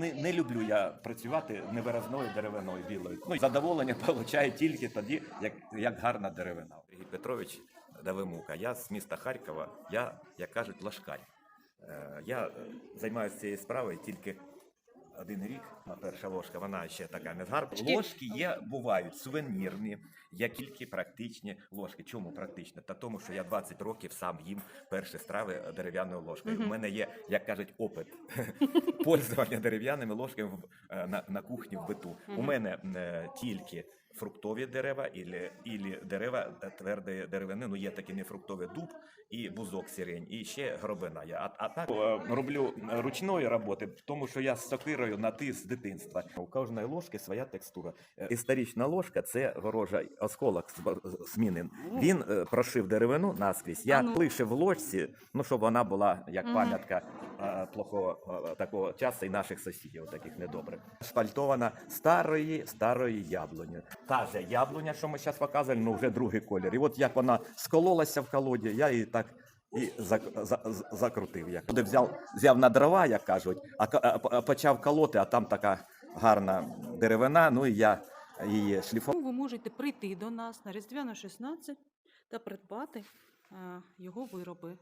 не, не люблю я працювати невиразною деревиною білою. Ну, задоволення отримую тільки тоді, як, як гарна деревина. Сергій Петрович Давимука, я з міста Харкова, я, як кажуть, лашкар. Е, Я е, займаюся цією справою тільки один рік. А перша ложка, вона ще така не згарба. Ложки є, бувають сувенірні, є тільки практичні ложки. Чому практичні? Та тому, що я 20 років сам їм перші страви дерев'яною ложкою. У мене є, як кажуть, опит пользування дерев'яними ложками в- е, на, на кухні в биту. У мене е, тільки фруктові дерева, ілі, ілі дерева е, твердої деревини. Ну є такі нефруктові дуб і бузок сирень, і ще гробина. є. А, а так е, роблю ручної роботи, тому що я з сокирою на ти з дитинства. У кожної ложки своя текстура. Е, Історична ложка це ворожа осколок з ба- з мінин. Він е, прошив деревину наскрізь. Я ну. лишив в ложці, ну щоб вона була як пам'ятка е, плохого е, такого часу і наших сусідів, таких недобрих. Шпальтована старої старої яблуні. Та же яблуня, що ми зараз показували, ну вже другий колір. І от як вона скололася в колоді, я її так. І за- за- закрутив. Як Туди взяв, взяв на дрова, як кажуть, а, а, а почав колоти, а там така гарна деревина. Ну і я її шліфував. Ви можете прийти до нас на Різдвяну 16 та придбати е, його вироби.